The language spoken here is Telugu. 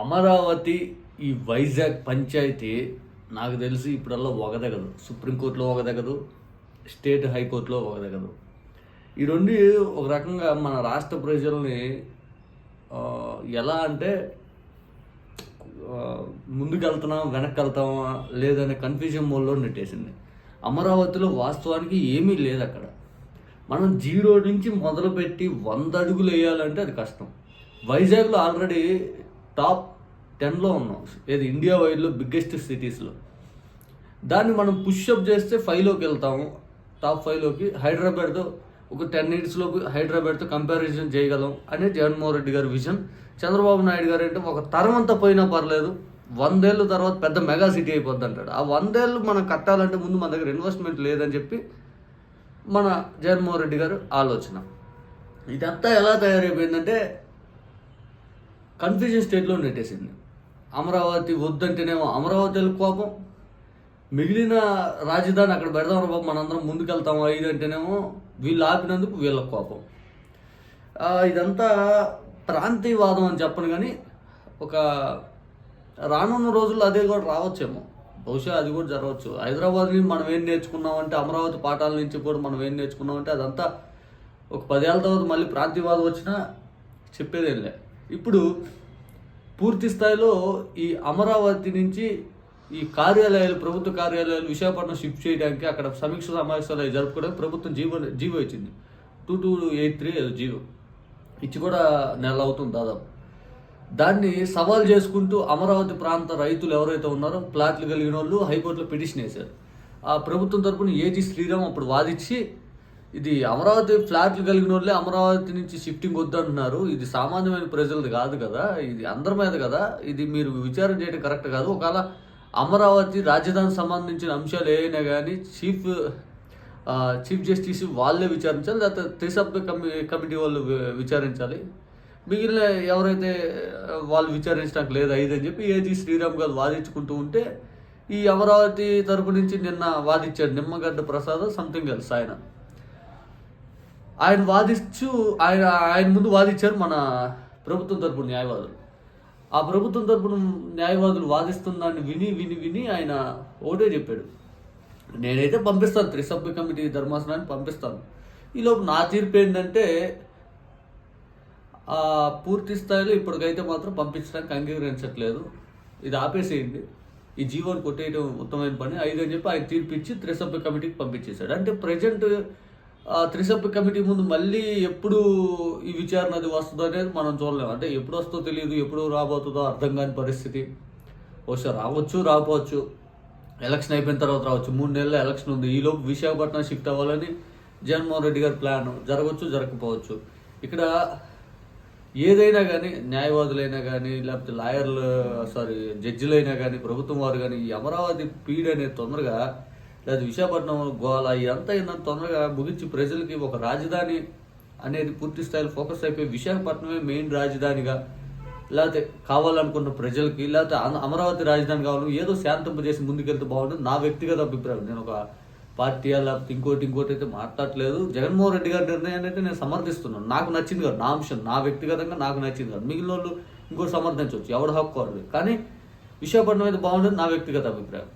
అమరావతి ఈ వైజాగ్ పంచాయతీ నాకు తెలిసి ఇప్పుడల్లా ఒకదగదు సుప్రీంకోర్టులో ఒకదగదు స్టేట్ హైకోర్టులో ఒకదగదు ఈ రెండు ఒక రకంగా మన రాష్ట్ర ప్రజల్ని ఎలా అంటే ఆ, ముందుకు వెళ్తున్నాం వెనక్కి వెళ్తామా లేదనే కన్ఫ్యూజన్ మోడ్లో నెట్టేసింది. అమరావతిలో వాస్తవానికి ఏమీ లేదు అక్కడ మనం జీరో నుంచి మొదలుపెట్టి వంద అడుగులు వేయాలంటే అది కష్టం. వైజాగ్లో ఆల్రెడీ టాప్ టెన్లో ఉన్నాం. ఏది? ఇండియా వైడ్లో బిగ్గెస్ట్ సిటీస్లో. దాన్ని మనం పుష్అప్ చేస్తే ఫైవ్లోకి వెళ్తాము. టాప్ ఫైవ్లోకి హైదరాబాద్తో ఒక టెన్ ఇయర్స్లోకి హైదరాబాద్తో కంపారిజన్ చేయగలం అనే జగన్మోహన్ రెడ్డి గారి విజన్ చంద్రబాబు నాయుడు గారు అంటే ఒక తరం అంతా పోయినా పర్లేదు. వందేళ్ళ తర్వాత పెద్ద మెగా సిటీ అయిపోద్ది అంటాడు. ఆ వందేళ్ళు మనం కట్టాలంటే ముందు మన దగ్గర ఇన్వెస్ట్మెంట్ లేదని చెప్పి మన జగన్మోహన్ రెడ్డి గారు ఆలోచన. ఇదంతా ఎలా తయారైపోయిందంటే కన్ఫ్యూజన్ స్టేట్లో నెట్టేసింది. అమరావతి వద్దంటేనేమో అమరావతి కోపం. మిగిలిన రాజధాని అక్కడ పెడదాం బాబు మనందరం ముందుకెళ్తాము ఐదు అంటేనేమో వీళ్ళు ఆపినందుకు వీళ్ళ కోపం. ఇదంతా ప్రాంతీయవాదం అని చెప్పను కానీ ఒక రానున్న రోజుల్లో అదే కూడా రావచ్చేమో. బహుశా అది కూడా జరగవచ్చు. హైదరాబాద్ని మనం ఏం నేర్చుకున్నామంటే అమరావతి పాఠాల నుంచి కూడా మనం ఏం నేర్చుకున్నామంటే అదంతా ఒక పదేళ్ళ తర్వాత మళ్ళీ ప్రాంతీయవాదం వచ్చినా చెప్పేదేం లే. ఇప్పుడు పూర్తి స్థాయిలో ఈ అమరావతి నుంచి ఈ కార్యాలయాలు ప్రభుత్వ కార్యాలయాలు విశాఖపట్నం షిఫ్ట్ చేయడానికి అక్కడ సమీక్ష సమావేశాలు జరుపుకోవడానికి ప్రభుత్వం జీవో జీవో ఇచ్చింది. Two two eight three GO. ఇచ్చి కూడా నెల అవుతుంది దాదాపు. దాన్ని సవాల్ చేసుకుంటూ అమరావతి ప్రాంత రైతులు ఎవరైతే ఉన్నారో ప్లాట్లు కలిగిన వాళ్ళు హైకోర్టులో పిటిషన్ వేశారు. ఆ ప్రభుత్వం తరపున ఏజీ శ్రీరామ్ అప్పుడు వాదించి ఇది అమరావతి ఫ్లాట్లు కలిగిన వాళ్ళే అమరావతి నుంచి షిఫ్టింగ్ వద్దంటున్నారు. ఇది సామాన్యమైన ప్రజలది కాదు కదా. ఇది అందరి మీద కదా. ఇది మీరు విచారం చేయడం కరెక్ట్ కాదు. ఒకవేళ అమరావతి రాజధానికి సంబంధించిన అంశాలు ఏవైనా కానీ చీఫ్ చీఫ్ జస్టిస్ వాళ్ళే విచారించాలి లేకపోతే త్రిసభ్య కమి కమిటీ వాళ్ళు విచారించాలి. మిగిలిన ఎవరైతే వాళ్ళు విచారించడానికి లేదు ఐదు అని చెప్పి ఏజీ శ్రీరామ్ గారు వాదించుకుంటూ ఉంటే ఈ అమరావతి తరపు నుంచి నిన్న వాదించాడు నిమ్మగడ్డ ప్రసాద్ సంథింగ్ ఎల్స్ ఆయన. ఆయన వాదిస్తూ ఆయన ఆయన ముందు వాదించారు మన ప్రభుత్వం తరపు న్యాయవాదులు. ఆ ప్రభుత్వం తరపున న్యాయవాదులు వాదిస్తున్న దాన్ని విని విని విని ఆయన ఓటే చెప్పాడు. నేనైతే పంపిస్తాను త్రిసభ్య కమిటీ ధర్మాసనాన్ని పంపిస్తాను. ఈలోపు నా తీర్పు ఏంటంటే పూర్తి స్థాయిలో ఇప్పటికైతే మాత్రం పంపించడానికి అంగీకరించట్లేదు. ఇది ఆపేసేయండి. ఈ జీవోని కొట్టేయడం ఉత్తమమైన పని. ఐదు అని చెప్పి ఆయన తీర్పు ఇచ్చి త్రిసభ్య కమిటీకి పంపించేశాడు. అంటే ప్రజెంట్ త్రిసభ్య కమిటీ ముందు మళ్ళీ ఎప్పుడు ఈ విచారణ అది వస్తుందో అనేది మనం చూడలేము. అంటే ఎప్పుడు వస్తుందో తెలియదు ఎప్పుడు రాబోతుందో అర్థం కాని పరిస్థితి. బహుశా రావచ్చు రాకపోవచ్చు. ఎలక్షన్ అయిపోయిన తర్వాత రావచ్చు. మూడు నెలల ఎలక్షన్ ఉంది. ఈలోపు విశాఖపట్నం షిఫ్ట్ అవ్వాలని జగన్మోహన్ రెడ్డి గారి ప్లాన్ జరగవచ్చు జరగకపోవచ్చు. ఇక్కడ ఏదైనా కానీ న్యాయవాదులైనా కానీ లేకపోతే లాయర్లు సారీ జడ్జిలైనా కానీ ప్రభుత్వం వారు కానీ ఈ అమరావతి పీడ్ అనేది తొందరగా లేదా విశాఖపట్నం గోల ఇదంతా ఏంటంటే తొందరగా ముగించి ప్రజలకి ఒక రాజధాని అనేది పూర్తి స్థాయిలో ఫోకస్ అయిపోయి విశాఖపట్నమే మెయిన్ రాజధానిగా లేకపోతే కావాలనుకున్న ప్రజలకి లేకపోతే అమరావతి రాజధాని కావాలి ఏదో శాంతింపజేసి ముందుకెళ్తే బాగుంటుంది. నా వ్యక్తిగత అభిప్రాయం. నేను ఒక పార్టీ లేకపోతే ఇంకోటి ఇంకోటి అయితే మాట్లాడట్లేదు. జగన్మోహన్ రెడ్డి గారి నిర్ణయాన్ని అయితే నేను సమర్థిస్తున్నాను. నాకు నచ్చింది కాదు నా అంశం. నా వ్యక్తిగతంగా నాకు నచ్చింది కాదు. మిగిలిన వాళ్ళు ఇంకోటి సమర్థించవచ్చు. ఎవడు హక్కు వాడు కానీ విశాఖపట్నం అయితే బాగుంటుంది నా వ్యక్తిగత అభిప్రాయం.